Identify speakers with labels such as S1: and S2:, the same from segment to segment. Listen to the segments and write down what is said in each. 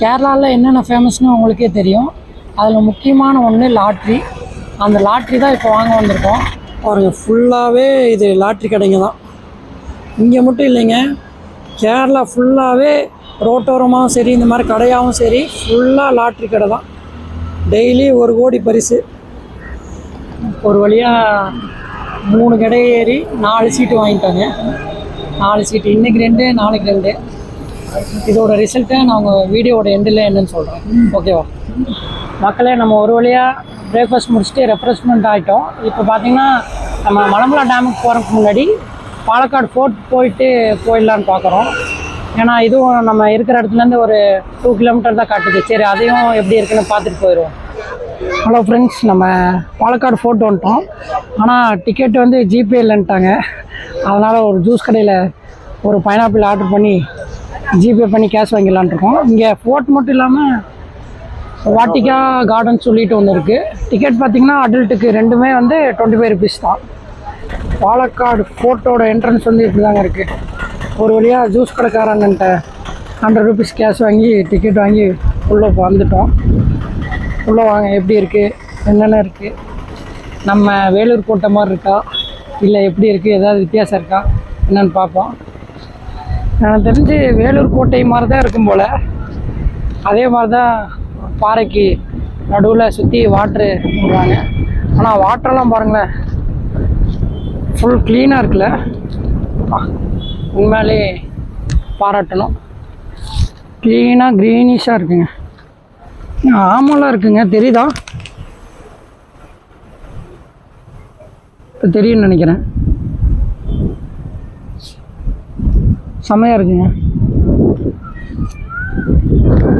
S1: கேரளாவில் என்னென்ன ஃபேமஸ்னு உங்களுக்கே தெரியும். அதில் முக்கியமான ஒன்று லாட்ரி. அந்த லாட்ரி தான் இப்போ வாங்க வந்திருக்கோம். பாருங்கள் ஃபுல்லாகவே இது லாட்ரி கடைங்க தான். இங்கே மட்டும் இல்லைங்க. கேரளா ஃபுல்லாகவே ரோட்டோரமாகவும் சரி இந்த மாதிரி கடையாகவும் சரி ஃபுல்லாக லாட்ரி கடை தான். டெய்லி ஒரு கோடி பரிசு. ஒரு வழியாக மூணு கடை ஏறி நாலு சீட்டு வாங்கிட்டாங்க. நாலு சீட்டு இன்றைக்கி ரெண்டு நாளைக்கு ரெண்டு. இதோட ரிசல்ட்டை நான் உங்கள் வீடியோவோட எண்டில் என்னன்னு சொல்கிறேன் ஓகேவா மக்களே நம்ம ஒரு வழியாக பிரேக்ஃபாஸ்ட் முடிச்சுட்டு ரெஃப்ரெஷ்மெண்ட் ஆகிட்டோம் இப்போ பார்த்தீங்கன்னா நம்ம மலம்பலா டேமுக்கு போகிறதுக்கு முன்னாடி பாலக்காடு ஃபோர்ட் போயிட்டு போயிடலான்னு பார்க்குறோம் ஏன்னா இதுவும் நம்ம இருக்கிற இடத்துலேருந்து ஒரு டூ கிலோமீட்டர் தான் காட்டுது. சரி அதையும் எப்படி இருக்குன்னு பார்த்துட்டு போயிடுவோம். ஹலோ ஃப்ரெண்ட்ஸ் நம்ம பாலக்காடு ஃபோர்ட் வந்துட்டோம். ஆனால் டிக்கெட் வந்து ஜிபே இல்லைன்ட்டாங்க அதனால் ஒரு ஜூஸ் கடையில் ஒரு பைனாப்பிள் ஆர்டர் பண்ணி ஜிபே பண்ணி கேஷ் வாங்கிடலான் இருக்கோம். இங்கே ஃபோர்ட் மட்டும் இல்லாமல் வாட்டிக்கா கார்டன் சொல்லிட்டு ஒன்று இருக்குது டிக்கெட் பார்த்தீங்கன்னா அடல்ட்டுக்கு ரெண்டுமே வந்து டுவெண்ட்டி ஃபைவ் ருபீஸ் தான். பாலக்காடு ஃபோர்ட்டோட என்ட்ரன்ஸ் வந்து இப்படி தாங்க இருக்குது ஒரு வழியாக ஜூஸ் கடைக்காரங்கன்ட்ட ஹண்ட்ரட் ருபீஸ் கேஷ் வாங்கி டிக்கெட் வாங்கி உள்ளே வந்துட்டோம். உள்ளே வாங்க எப்படி இருக்குது என்னென்ன இருக்குது நம்ம வேலூர் கோட்டை மாதிரி இருக்கா? இல்லை எப்படி இருக்குது ஏதாவது வித்தியாசம் இருக்கா? என்னென்னு பார்ப்போம். எனக்கு தெரிஞ்சு வேலூர் கோட்டை மாதிரி தான் இருக்கும் போல். அதே மாதிரி தான் பாறைக்கு நடுவில் சுற்றி வாட்ரு விடுறாங்க ஆனால் வாட்டரெல்லாம் பாருங்களேன் ஃபுல் க்ளீனாக இருக்குல்ல. உண்மையிலே பாராட்டணும். க்ளீனாக க்ரீனிஷாக இருக்குங்க. ஆமெல்லாம் இருக்குங்க தெரியுதா? இப்போ தெரியும்னு நினைக்கிறேன். செம்மையாக இருக்குங்க.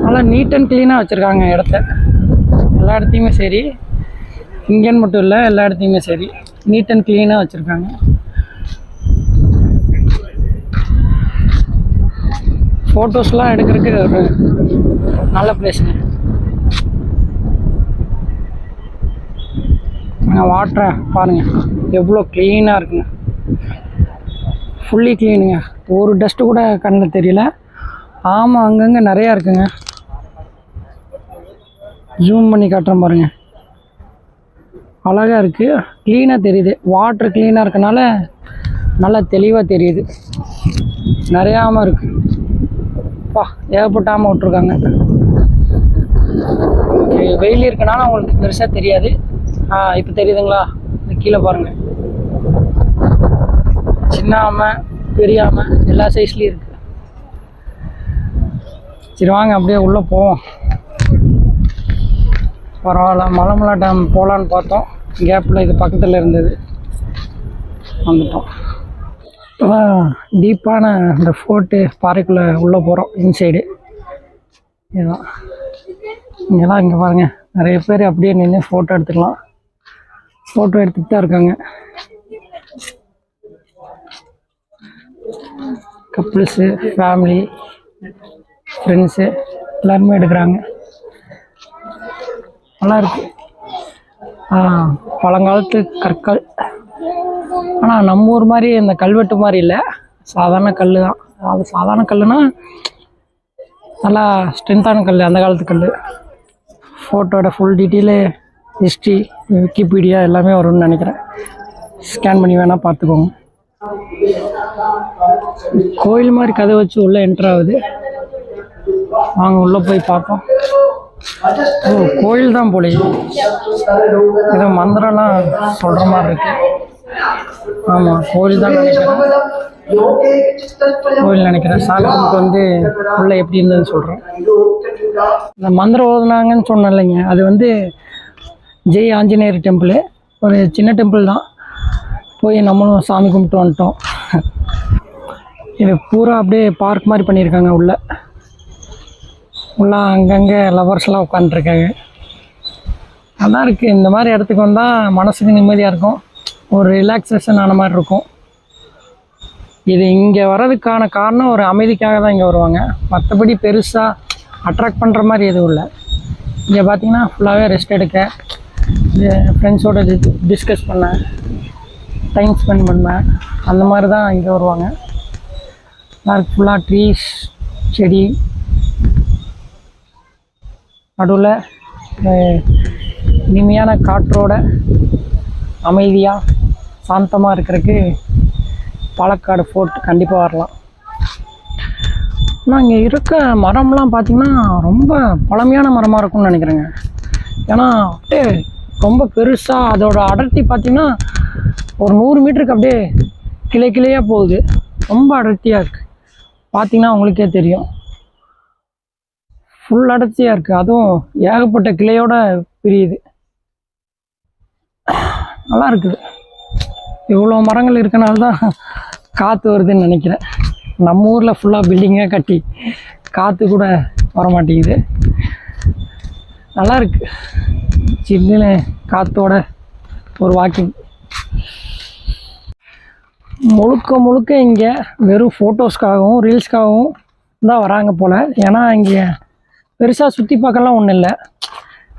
S1: நல்லா நீட் அண்ட் க்ளீனாக வச்சுருக்காங்க இடத்த. எல்லா இடத்தையுமே சரி. இங்கேன்னு மட்டும் இல்லை எல்லா இடத்தையுமே சரி. நீட் அண்ட் க்ளீனாக வச்சுருக்காங்க. ஃபோட்டோஸ்லாம் எடுக்கிறதுக்கு ஒரு நல்ல பிளேஸுங்க வாட்டரை பாருங்கள் எவ்வளோ க்ளீனாக இருக்குங்க. ஃபுல்லி க்ளீனுங்க ஒரு டஸ்ட்டு கூட கண்ணில் தெரியல. ஆமாம் அங்கங்கே நிறையா இருக்குங்க. ஜூம் பண்ணி காட்டுறேன் பாருங்க. அழகாக இருக்குது க்ளீனாக தெரியுது. வாட்ரு க்ளீனாக இருக்கனால நல்லா தெளிவாக தெரியுது. நிறையாமல் இருக்குது பா ஏகப்பட்ட ஆமை விட்ருக்காங்க வெயில் இருக்கனால உங்களுக்கு பெருசாக தெரியாது. ஆ இப்போ தெரியுதுங்களா? கீழே பாருங்கள் சின்னாம பெரியாம எல்லா சைஸ்லேயும் இருக்குது சரி வாங்க அப்படியே உள்ளே போவோம். பரவாயில்ல மலமலா டேம் போகலான்னு பார்த்தோம் கேப்பில் இது பக்கத்தில் இருந்தது. வந்துட்டோம். இப்போதான் டீப்பான இந்த ஃபோர்ட்டு பாறைக்குள்ளே உள்ளே போகிறோம் இன்சைடு இதுதான். இங்கெல்லாம் இங்கே பாருங்கள் நிறைய பேர் அப்படியே நின்று ஃபோட்டோ எடுத்துக்கலாம். ஃபோட்டோ எடுத்துகிட்டு தான் இருக்காங்க. கப்புள்ஸு ஃபேமிலி ஃப்ரெண்ட்ஸு எல்லாருமே எடுக்கிறாங்க. நல்லாயிருக்கு பழங்காலத்து கற்கள். ஆனால் நம்ம ஊர் மாதிரி இந்த கல்வெட்டு மாதிரி இல்லை. சாதாரண கல் தான். அது சாதாரண கல்லுனா நல்லா ஸ்ட்ரென்த்தான கல் அந்த காலத்து கல் ஃபோட்டோட ஃபுல் டீட்டெயிலு ஹிஸ்ட்ரி விக்கிபீடியா எல்லாமே வரும்னு நினைக்கிறேன். ஸ்கேன் பண்ணி வேணால் பார்த்துக்கோங்க. கோயில் மாதிரி கதை வச்சு உள்ளே என்ட்ரு ஆகுது. வாங்க உள்ளே போய் பார்ப்போம். ஓ கோயில் தான் போலே ஏதோ மந்திரம்லாம் சொல்கிற மாதிரி இருக்கு. ஆமாம் கோயில் தான் நினைக்கிறேன். கோயில் நினைக்கிறேன். சாமி கும்பிட்டு வந்து உள்ள எப்படி இருந்ததுன்னு சொல்கிறேன் இந்த மந்திரம் ஓதுனாங்கன்னு சொன்னேன் இல்லைங்க. அது வந்து ஜெய் ஆஞ்சநேயர் டெம்பிள் ஒரு சின்ன டெம்பிள் தான். போய் நம்மளும் சாமி கும்பிட்டு வந்துட்டோம். இது பூரா அப்படியே பார்க் மாதிரி பண்ணியிருக்காங்க உள்ள. உள்ள அங்கங்கே லவர்ஸ்லாம் உட்காந்துருக்காங்க நல்லா இருக்குது இந்த மாதிரி இடத்துக்கு வந்தால் மனசுக்கு நிம்மதியாக இருக்கும். ஒரு ரிலாக்ஸேஷன் ஆன மாதிரி இருக்கும். இது இங்கே வர்றதுக்கான காரணம் ஒரு அமைதிக்காக தான் இங்கே வருவாங்க. மற்றபடி பெருசாக அட்ராக்ட் பண்ணுற மாதிரி எதுவும் இல்லை. இங்கே பார்த்தீங்கன்னா ஃபுல்லாகவே ரெஸ்ட் எடுக்க ஃப்ரெண்ட்ஸோட டிஸ்கஸ் பண்ணேன் டைம் ஸ்பெண்ட் பண்ணுவேன். அந்த மாதிரி தான் இங்கே வருவாங்க. பார்க் ஃபுல்லாக ட்ரீஸ் செடி. நடுவில் இனிமையான காற்றோட அமைதியாக சாந்தமாக இருக்கிறதுக்கு பாலக்காடு ஃபோர்ட் கண்டிப்பாக வரலாம். ஆனால் இங்கே இருக்க மரம்லாம் பார்த்திங்கன்னா ரொம்ப பழமையான மரமாக இருக்கும்னு நினைக்கிறேங்க. ஏன்னா அப்படியே ரொம்ப பெருசாக அதோட அடர்த்தி பார்த்திங்கன்னா ஒரு நூறு மீட்டருக்கு அப்படியே கிளை கிளையாக போகுது. ரொம்ப அடர்த்தியாக இருக்குது பார்த்தீங்கன்னா உங்களுக்கே தெரியும். ஃபுல் அடர்த்தியாக இருக்குது அதுவும் ஏகப்பட்ட கிளையோட பிரியுது. நல்லா இருக்குது. இவ்வளோ மரங்கள் இருக்கனால தான் காற்று வருதுன்னு நினைக்கிறேன். நம்ம ஊரில் ஃபுல்லாக பில்டிங்காக கட்டி காற்று கூட வர மாட்டேங்குது நல்லா இருக்குது சின்ன காற்றோட ஒரு வாக்கிங் முழுக்க முழுக்க இங்கே வெறும் ஃபோட்டோஸ்க்காகவும் ரீல்ஸ்க்காகவும் தான் வராங்க போல். ஏன்னா இங்கே பெருசாக சுற்றி பார்க்கலாம் ஒன்றும் இல்லை.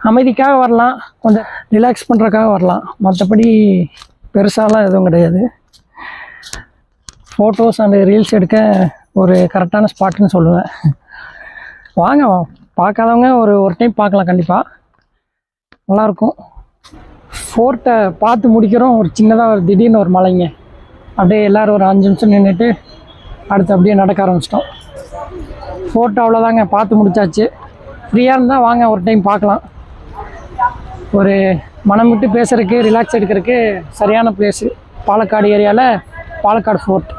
S1: அமைதிக்காக வரலாம். கொஞ்சம் ரிலாக்ஸ் பண்ணுறக்காக வரலாம். மற்றபடி பெருசாலாம் எதுவும் கிடையாது. ஃபோட்டோஸ் அண்ட் ரீல்ஸ் எடுக்க ஒரு கரெக்டான ஸ்பாட்டுன்னு சொல்லுவேன். வாங்க பார்க்காதவங்க ஒரு ஒரு டைம் பார்க்கலாம் கண்டிப்பாக நல்லாயிருக்கும். ஃபோர்ட்டை பார்த்து முடிக்கிறோம். ஒரு சின்னதாக ஒரு திடீர்னு ஒரு மலைங்க. அப்படியே எல்லோரும் ஒரு அஞ்சு நிமிஷம் நின்றுட்டு அடுத்து அப்படியே நடக்க ஆரம்பிச்சிட்டோம். ஃபோட்டோ அவ்வளோதாங்க பார்த்து முடிச்சாச்சு. ஃப்ரீயாக இருந்தால் வாங்க ஒரு டைம் பார்க்கலாம். ஒரு மனம் விட்டு பேசுகிறதுக்கு ரிலாக்ஸ் எடுக்கிறதுக்கு சரியான பிளேஸு பாலக்காடு ஏரியாவில் பாலக்காடு ஃபோர்ட்